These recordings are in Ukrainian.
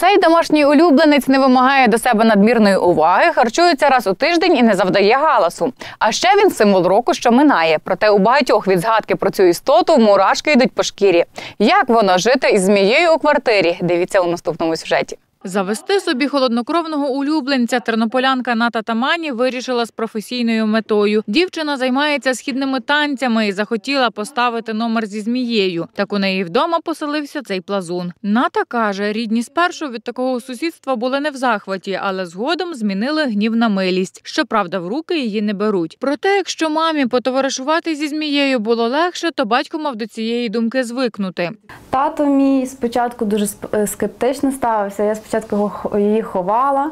Цей домашній улюбленець не вимагає до себе надмірної уваги, харчується раз у тиждень і не завдає галасу. А ще він символ року, що минає. Проте у багатьох від згадки про цю істоту мурашки йдуть по шкірі. Як воно жити із змією у квартирі? Дивіться у наступному сюжеті. Завести собі холоднокровного улюбленця тернополянка Ната Тамані вирішила з професійною метою. Дівчина займається східними танцями і захотіла поставити номер зі змією. Так у неї вдома поселився цей плазун. Ната каже, рідні спершу від такого сусідства були не в захваті, але згодом змінили гнів на милість. Щоправда, в руки її не беруть. Проте, якщо мамі потоваришувати зі змією було легше, то батько мав до цієї думки звикнути. Тато мій спочатку дуже е, скептично ставився. Я спочатку її ховала,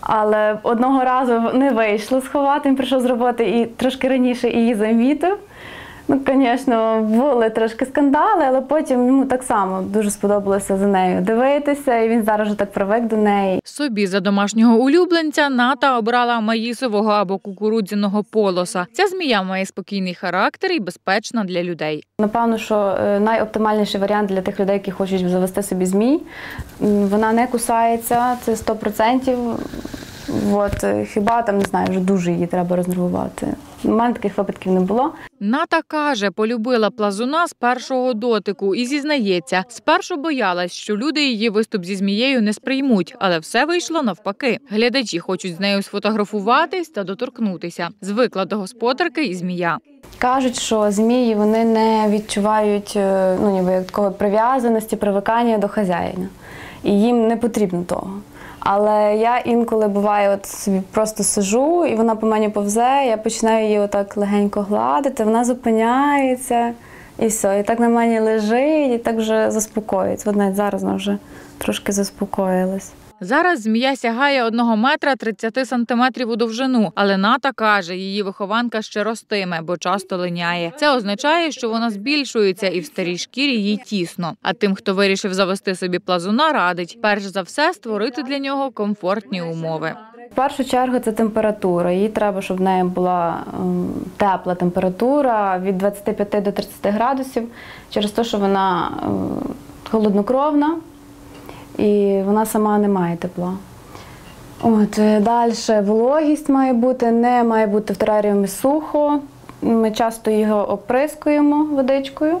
але одного разу не вийшло сховати. Він прийшов з роботи і трошки раніше її замітив. Ну, звісно, були трошки скандали, але потім йому так само дуже сподобалося за нею дивитися, і він зараз вже так привик до неї. Собі за домашнього улюбленця Ната обрала маїсового або кукурудзяного полоса. Ця змія має спокійний характер і безпечна для людей. Напевно, що е, найоптимальніший варіант для тих людей, які хочуть завести собі змій. Вона не кусається, це 100%. От, е, хіба там не знаю, вже дуже її треба рознервувати. У мене таких випадків не було. Ната каже, полюбила плазуна з першого дотику і зізнається, спершу боялась, що люди її виступ зі змією не сприймуть, але все вийшло навпаки. Глядачі хочуть з нею сфотографуватись та доторкнутися. Звикла до господарки і змія. Кажуть, що змії вони не відчувають е, ну, ніби такої прив'язаності, привикання до хазяїна. І їм не потрібно того. Але я інколи буває, от собі просто сижу, і вона по мені повзе, я починаю її отак легенько гладити, вона зупиняється і все. І так на мені лежить, і так вже заспокоїться. Вона зараз вона вже трошки заспокоїлась. Зараз змія сягає 1 метра 30 сантиметрів у довжину, але Ната каже, її вихованка ще ростиме, бо часто линяє. Це означає, що вона збільшується і в старій шкірі їй тісно. А тим, хто вирішив завести собі плазуна, радить перш за все створити для нього комфортні умови. В першу чергу це температура. Їй треба, щоб в неї була ем, тепла температура від 25 до 30 градусів, через те, що вона ем, холоднокровна і вона сама не має тепла. От, далі вологість має бути, не має бути в тераріумі сухо. Ми часто його оприскуємо водичкою.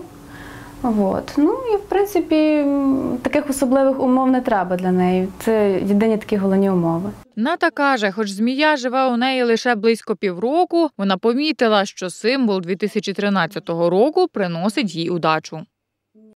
От. Ну і в принципі таких особливих умов не треба для неї. Це єдині такі головні умови. Ната каже, хоч змія живе у неї лише близько півроку, вона помітила, що символ 2013 року приносить їй удачу.